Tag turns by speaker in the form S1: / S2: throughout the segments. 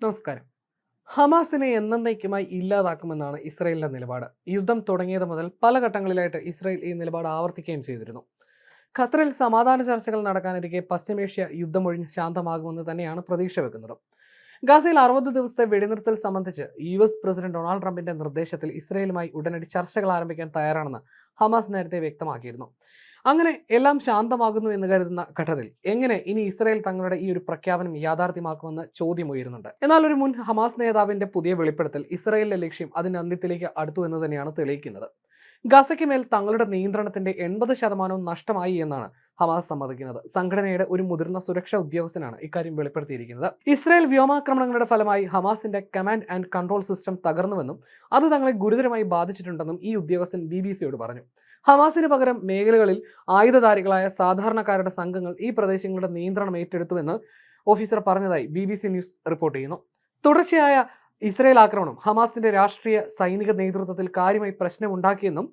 S1: നമസ്കാരം. ഹമാസിനെ എന്നേക്കുമായി ഇല്ലാതാക്കുമെന്നാണ് ഇസ്രയേലിന്റെ നിലപാട്. യുദ്ധം തുടങ്ങിയത് മുതൽ പല ഘട്ടങ്ങളിലായിട്ട് ഇസ്രയേൽ ഈ നിലപാട് ആവർത്തിക്കുകയും ചെയ്തിരുന്നു. ഖത്തറിൽ സമാധാന ചർച്ചകൾ നടക്കാനിരിക്കെ പശ്ചിമേഷ്യ യുദ്ധമൊഴിഞ്ഞ് ശാന്തമാകുമെന്ന് തന്നെയാണ് പ്രതീക്ഷ വെക്കുന്നത്. ഗാസയിൽ അറുപത് ദിവസത്തെ വെടിനിർത്തൽ സംബന്ധിച്ച് യു എസ് പ്രസിഡന്റ് ഡൊണാൾഡ് ട്രംപിന്റെ നിർദ്ദേശത്തിൽ ഇസ്രയേലുമായി ഉടനടി ചർച്ചകൾ ആരംഭിക്കാൻ തയ്യാറാണെന്ന് ഹമാസ് നേരത്തെ വ്യക്തമാക്കിയിരുന്നു. അങ്ങനെ എല്ലാം ശാന്തമാകുന്നു എന്ന് കരുതുന്ന ഘട്ടത്തിൽ എങ്ങനെ ഇനി ഇസ്രായേൽ തങ്ങളുടെ ഈ ഒരു പ്രഖ്യാപനം യാഥാർത്ഥ്യമാക്കുമെന്ന് ചോദ്യം ഉയരുന്നുണ്ട്. എന്നാൽ ഒരു മുൻ ഹമാസ് നേതാവിന്റെ പുതിയ വെളിപ്പെടുത്തൽ ഇസ്രായേലിന്റെ ലക്ഷ്യം അതിന്റെ അന്ത്യത്തിലേക്ക് അടുത്തു എന്ന് തന്നെയാണ് തെളിയിക്കുന്നത്. ഗസയ്ക്ക് മേൽ തങ്ങളുടെ നിയന്ത്രണത്തിന്റെ എൺപത് ശതമാനവും നഷ്ടമായി എന്നാണ് ഹമാസ് സമ്മതിക്കുന്നത്. സംഘടനയുടെ ഒരു മുതിർന്ന സുരക്ഷാ ഉദ്യോഗസ്ഥനാണ് ഇക്കാര്യം വെളിപ്പെടുത്തിയിരിക്കുന്നത്. ഇസ്രായേൽ വ്യോമാക്രമണങ്ങളുടെ ഫലമായി ഹമാസിന്റെ കമാൻഡ് ആൻഡ് കൺട്രോൾ സിസ്റ്റം തകർന്നുവെന്നും അത് തങ്ങളെ ഗുരുതരമായി ബാധിച്ചിട്ടുണ്ടെന്നും ഈ ഉദ്യോഗസ്ഥൻ ബി പറഞ്ഞു. ഹമാസിന് പകരം മേഖലകളിൽ ആയുധധാരികളായ സാധാരണക്കാരുടെ സംഘങ്ങൾ ഈ പ്രദേശങ്ങളുടെ നിയന്ത്രണം ഏറ്റെടുത്തുവെന്ന് ഓഫീസർ പറഞ്ഞതായി ബി ന്യൂസ് റിപ്പോർട്ട് ചെയ്യുന്നു. തുടർച്ചയായ ഇസ്രയേൽ ആക്രമണം ഹമാസിന്റെ രാഷ്ട്രീയ സൈനിക നേതൃത്വത്തിൽ കാര്യമായി പ്രശ്നമുണ്ടാക്കിയെന്നും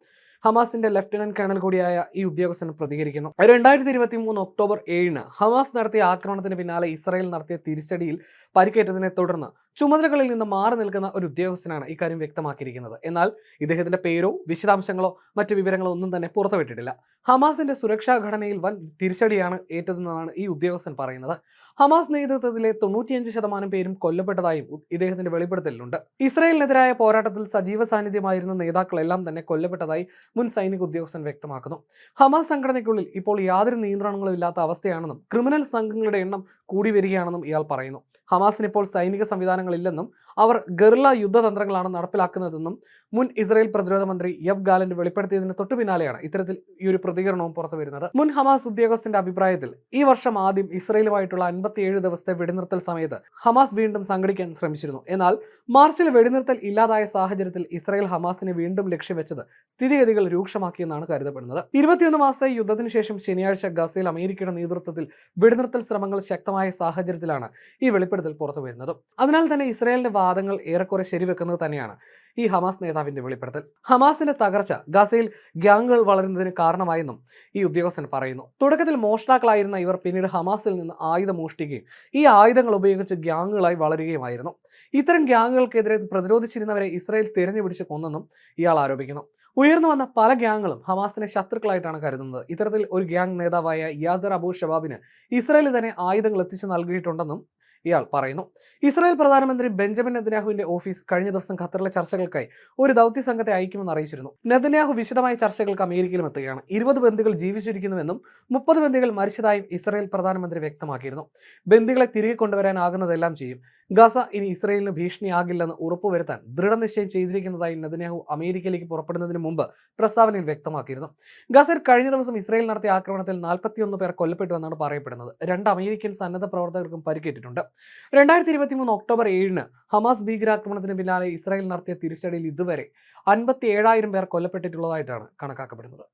S1: ഹമാസിന്റെ ലഫ്റ്റനന്റ് കേണൽ കൂടിയായ ഈ ഉദ്യോഗസ്ഥൻ പ്രതികരിക്കുന്നു. രണ്ടായിരത്തി ഇരുപത്തി മൂന്ന് ഒക്ടോബർ ഏഴിന് ഹമാസ് നടത്തിയ ആക്രമണത്തിന് പിന്നാലെ ഇസ്രായേൽ നടത്തിയ തിരിച്ചടിയിൽ പരിക്കേറ്റതിനെ തുടർന്ന് ചുമതലകളിൽ നിന്ന് മാറി നിൽക്കുന്ന ഒരു ഉദ്യോഗസ്ഥനാണ് ഇക്കാര്യം വ്യക്തമാക്കിയിരിക്കുന്നത്. എന്നാൽ ഇദ്ദേഹത്തിന്റെ പേരോ വിശദാംശങ്ങളോ മറ്റു വിവരങ്ങളോ ഒന്നും തന്നെ പുറത്തുവിട്ടിട്ടില്ല. ഹമാസിന്റെ സുരക്ഷാ ഘടനയിൽ വൻ തിരിച്ചടിയാണ് ഏറ്റതെന്നാണ് ഈ ഉദ്യോഗസ്ഥൻ പറയുന്നത്. ഹമാസ് നേതൃത്വത്തിലെ തൊണ്ണൂറ്റിയഞ്ച് ശതമാനം പേരും കൊല്ലപ്പെട്ടതായും ഇദ്ദേഹത്തിന്റെ വെളിപ്പെടുത്തലിലുണ്ട്. ഇസ്രായേലിനെതിരായ പോരാട്ടത്തിൽ സജീവ സാന്നിധ്യമായിരുന്ന നേതാക്കളെല്ലാം തന്നെ കൊല്ലപ്പെട്ടതായി മുൻ സൈനിക ഉദ്യോഗസ്ഥൻ വ്യക്തമാക്കുന്നു. ഹമാസ് സംഘടനയ്ക്കുള്ളിൽ ഇപ്പോൾ യാതൊരു നിയന്ത്രണങ്ങളും ഇല്ലാത്ത അവസ്ഥയാണെന്നും ക്രിമിനൽ സംഘങ്ങളുടെ എണ്ണം കൂടി വരികയാണെന്നും ഇയാൾ പറയുന്നു. ഹമാസിന് ഇപ്പോൾ സൈനിക സംവിധാനങ്ങളില്ലെന്നും അവർ ഗറില്ല യുദ്ധതന്ത്രങ്ങളാണ് നടപ്പിലാക്കുന്നതെന്നും മുൻ ഇസ്രായേൽ പ്രതിരോധ മന്ത്രി യവ് ഗാലന്റ് വെളിപ്പെടുത്തിയതിന് തൊട്ടു പിന്നാലെയാണ് ഇത്തരത്തിൽ ഈ ഒരു പ്രതികരണവും പുറത്തു വരുന്നത്. മുൻ ഹമാസ് ഉദ്യോഗസ്ഥന്റെ അഭിപ്രായത്തിൽ ഈ വർഷം ആദ്യം ഇസ്രായേലുമായിട്ടുള്ള അൻപത്തിയേഴ് ദിവസത്തെ വെടിനിർത്തൽ സമയത്ത് ഹമാസ് വീണ്ടും സംഘടിക്കാൻ ശ്രമിച്ചിരുന്നു. എന്നാൽ മാർച്ചിൽ വെടിനിർത്തൽ ഇല്ലാതായ സാഹചര്യത്തിൽ ഇസ്രായേൽ ഹമാസിനെ വീണ്ടും ലക്ഷ്യം വെച്ചത് സ്ഥിതിഗതികൾ രൂക്ഷമാക്കിയെന്നാണ് കരുതപ്പെടുന്നത്. ഇരുപത്തിയൊന്ന് മാസത്തെ യുദ്ധത്തിന് ശേഷം ശനിയാഴ്ച ഗസയിൽ അമേരിക്കയുടെ നേതൃത്വത്തിൽ വെടിനിർത്തൽ ശ്രമങ്ങൾ ശക്തമായ സാഹചര്യത്തിലാണ് ഈ വെളിപ്പെടുത്തൽ പുറത്തു വരുന്നത് അതിനാൽ തന്നെ ഇസ്രായേലിന്റെ വാദങ്ങൾ ഏറെക്കുറെ ശരിവെക്കുന്നത് തന്നെയാണ്. ഈ ഹമാസ് നേതാവിന്റെ വെളിപ്പെടുത്തൽ. ഹമാസിന്റെ തകർച്ച ഗസയിൽ ഗ്യാങ്ങുകൾ വളരുന്നതിന് കാരണമായെന്നും ഈ ഉദ്യോഗസ്ഥൻ പറയുന്നു. തുടക്കത്തിൽ മോഷ്ടാക്കളായിരുന്ന ഇവർ പിന്നീട് ഹമാസിൽ നിന്ന് ആയുധം മോഷ്ടിക്കുകയും ഈ ആയുധങ്ങൾ ഉപയോഗിച്ച് ഗ്യാങ്ങുകളായി വളരുകയുമായിരുന്നു. ഇത്തരം ഗ്യാങ്ങുകൾക്കെതിരെ പ്രതിരോധിച്ചിരുന്നവരെ ഇസ്രായേൽ തിരഞ്ഞുപിടിച്ച് കൊന്നെന്നും ഇയാൾ ആരോപിക്കുന്നു. ഉയർന്നു വന്ന പല ഗ്യാങ്ങുകളും ഹമാസിനെ ശത്രുക്കളായിട്ടാണ് കരുതുന്നത്. ഇത്തരത്തിൽ ഒരു ഗ്യാങ് നേതാവായ യാസർ അബു ഷബാബിന് ഇസ്രായേൽ തന്നെ ആയുധങ്ങൾ എത്തിച്ചു നൽകിയിട്ടുണ്ടെന്നും ഇയാൾ പറയുന്നു. ഇസ്രായേൽ പ്രധാനമന്ത്രി ബെഞ്ചമിൻ നെതന്യാഹുവിന്റെ ഓഫീസ് കഴിഞ്ഞ ദിവസം ഖത്തറിലെ ചർച്ചകൾക്കായി ഒരു ദൗത്യ സംഘത്തെ അയക്കുമെന്ന് അറിയിച്ചിരുന്നു. നെതന്യാഹു വിശദമായ ചർച്ചകൾക്ക് അമേരിക്കയിലും എത്തുകയാണ്. ഇരുപത് ബന്ദികൾ ജീവിച്ചിരിക്കുന്നുവെന്നും മുപ്പത് ബന്ദികൾ മരിച്ചതായും ഇസ്രായേൽ പ്രധാനമന്ത്രി വ്യക്തമാക്കിയിരുന്നു. ബന്ദികളെ തിരികെ കൊണ്ടുവരാനാകുന്നതെല്ലാം ചെയ്യും. ഗസ ഇനി ഇസ്രായേലിന് ഭീഷണിയാകില്ലെന്ന് ഉറപ്പുവരുത്താൻ ദൃഢനിശ്ചയം ചെയ്തിരിക്കുന്നതായി നെതന്യാഹു അമേരിക്കയിലേക്ക് പുറപ്പെടുന്നതിന് മുമ്പ് പ്രസ്താവനയിൽ വ്യക്തമാക്കിയിരുന്നു. ഗസയിൽ കഴിഞ്ഞ ദിവസം ഇസ്രായേൽ നടത്തിയ ആക്രമണത്തിൽ നാൽപ്പത്തിയൊന്ന് പേർ കൊല്ലപ്പെട്ടുവെന്നാണ് പറയപ്പെടുന്നത്. രണ്ട് അമേരിക്കൻ സന്നദ്ധ പ്രവർത്തകർക്കും പരിക്കേറ്റിട്ടുണ്ട്. രണ്ടായിരത്തി ഇരുപത്തി മൂന്ന് ഒക്ടോബർ ഏഴിന് ഹമാസ് ഭീകരാക്രമണത്തിന് പിന്നാലെ ഇസ്രായേൽ നടത്തിയ തിരിച്ചടിയിൽ ഇതുവരെ അൻപത്തി ഏഴായിരം പേർ കൊല്ലപ്പെട്ടിട്ടുള്ളതായിട്ടാണ് കണക്കാക്കപ്പെടുന്നത്.